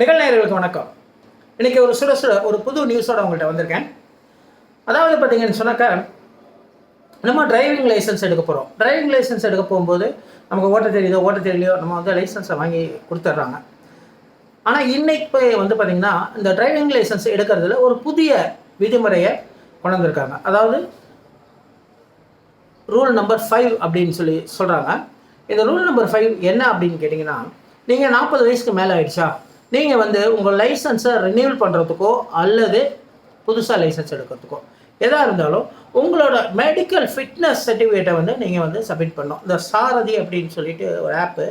நிகழ்நேயர்களுக்கு வணக்கம். இன்றைக்கி ஒரு சுட சுட ஒரு புது நியூஸோட உங்கள்கிட்ட வந்திருக்கேன். அதாவது பார்த்தீங்கன்னு சொன்னாக்கா நம்ம டிரைவிங் லைசன்ஸ் எடுக்க போகிறோம் டிரைவிங் லைசன்ஸ் எடுக்க போகும்போது நமக்கு ஓட்ட தெரியுதோ ஓட்ட தெரியலையோ நம்ம வந்து லைசன்ஸை வாங்கி கொடுத்துட்றாங்க. ஆனால் இன்னைக்கு வந்து பார்த்திங்கன்னா இந்த டிரைவிங் லைசன்ஸ் எடுக்கிறதுல ஒரு புதிய விதிமுறையை கொண்டு வந்திருக்காங்க அதாவது ரூல் நம்பர் ஃபைவ் அப்படின்னு சொல்லி சொல்கிறாங்க இந்த ரூல் நம்பர் ஃபைவ் என்ன அப்படின்னு கேட்டிங்கன்னா நீங்கள் நாற்பது வயசுக்கு மேலே ஆயிடுச்சா? நீங்கள் வந்து உங்கள் லைசன்ஸை ரினியூவல் பண்ணுறதுக்கோ அல்லது புதுசாக லைசன்ஸ் எடுக்கிறதுக்கோ எதாக இருந்தாலும் உங்களோட மெடிக்கல் ஃபிட்னஸ் சர்டிஃபிகேட்டை வந்து நீங்கள் வந்து சப்மிட் பண்ணணும். இந்த சாரதி அப்படின்னு சொல்லிட்டு ஒரு ஆப்பு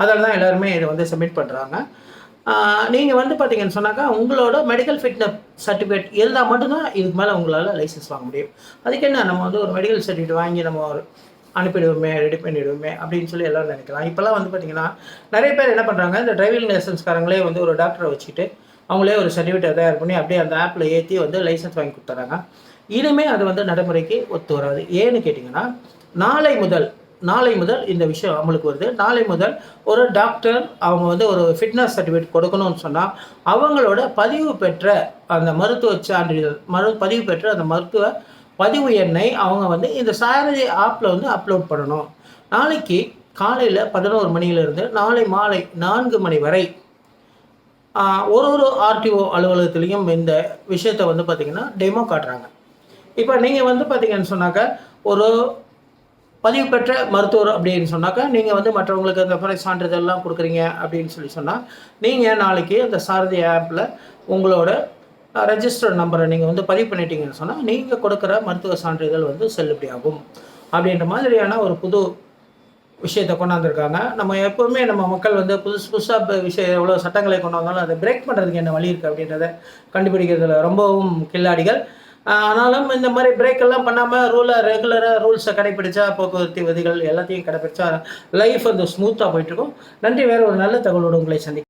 அதில் தான் எல்லாருமே இதை வந்து சப்மிட் பண்ணுறாங்க நீங்கள் வந்து பார்த்தீங்கன்னு சொன்னாக்கா உங்களோட மெடிக்கல் ஃபிட்னஸ் சர்டிஃபிகேட் இருந்தால் மட்டும்தான் இதுக்கு மேலே உங்களால் லைசன்ஸ் வாங்க முடியும். அதுக்கு என்ன நம்ம வந்து ஒரு மெடிக்கல் சர்டிஃபிகேட் வாங்கி நம்ம ஒரு அனுப்பிடுவோமே ரெடி பண்ணிடுவோமே அப்படின்னு சொல்லி எல்லோரும் நினைக்கலாம். இப்போல்லாம் வந்து பார்த்தீங்கன்னா நிறைய பேர் என்ன பண்ணுறாங்க இந்த டிரைவிங் லைசன்ஸ்காரங்களே வந்து ஒரு டாக்டரை வச்சுக்கிட்டு அவங்களே ஒரு சர்டிஃபிகேட் தயார் பண்ணி அப்படியே அந்த ஆப்பில் ஏற்றி வந்து லைசன்ஸ் வாங்கி கொடுத்துறாங்க இனிமே அது வந்து நடைமுறைக்கு ஒத்து வராது. ஏன்னு கேட்டிங்கன்னா நாளை முதல் நாளை முதல் இந்த விஷயம் அமலுக்கு வருது. நாளை முதல் ஒரு டாக்டர் அவங்க வந்து ஒரு ஃபிட்னஸ் சர்டிஃபிகேட் கொடுக்கணும்னு சொன்னால் அவங்களோட பதிவு பெற்ற அந்த மருத்துவ சான்றிதழ் மரு பதிவு பெற்ற அந்த மருத்துவ பதிவு எண்ணை அவங்க வந்து இந்த சாரதி ஆப்பில் வந்து அப்லோட் பண்ணணும். நாளைக்கு காலையில் பதினோரு மணியிலிருந்து நாளை மாலை நான்கு மணி வரை ஒரு ஒரு ஆர்டிஓ அலுவலகத்துலேயும் இந்த விஷயத்தை வந்து பார்த்திங்கன்னா டெமோ காட்டுறாங்க. இப்போ நீங்கள் வந்து பார்த்தீங்கன்னு சொன்னாக்கா ஒரு பதிவு பெற்ற மருத்துவர் அப்படின்னு சொன்னாக்கா நீங்கள் வந்து மற்றவங்களுக்கு அந்த மாதிரி சான்றிதழ்லாம் கொடுக்குறீங்க அப்படின்னு சொல்லி சொன்னால் நீங்கள் நாளைக்கு அந்த சாரதி ஆப்பில் உங்களோட ரெஜிஸ்டர் நம்பரை நீங்கள் வந்து பதிவு பண்ணிட்டீங்கன்னு சொன்னால் நீங்கள் கொடுக்குற மருத்துவ சான்றிதழ் வந்து செல்லுபடியாகும். அப்படின்ற மாதிரியான ஒரு புது விஷயத்தை கொண்டாந்துருக்காங்க. நம்ம எப்போவுமே நம்ம மக்கள் வந்து புதுசு புதுசாக விஷயம் எவ்வளோ சட்டங்களை கொண்டு வந்தாலும் அதை பிரேக் பண்ணுறதுக்கு என்ன வழி இருக்குது அப்படின்றத கண்டுபிடிக்கிறதுல ரொம்பவும் கில்லாடிகள். ஆனாலும் இந்த மாதிரி பிரேக் எல்லாம் பண்ணாமல் ரூலை ரெகுலராக ரூல்ஸை கடைப்பிடிச்சா போக்குவரத்து விதிகள் எல்லாத்தையும் கடைப்பிடிச்சா லைஃப் வந்து ஸ்மூத்தாக போயிட்டுருக்கும் நன்றி வேறு ஒரு நல்ல தகவலோடு உங்களை சந்திக்கும்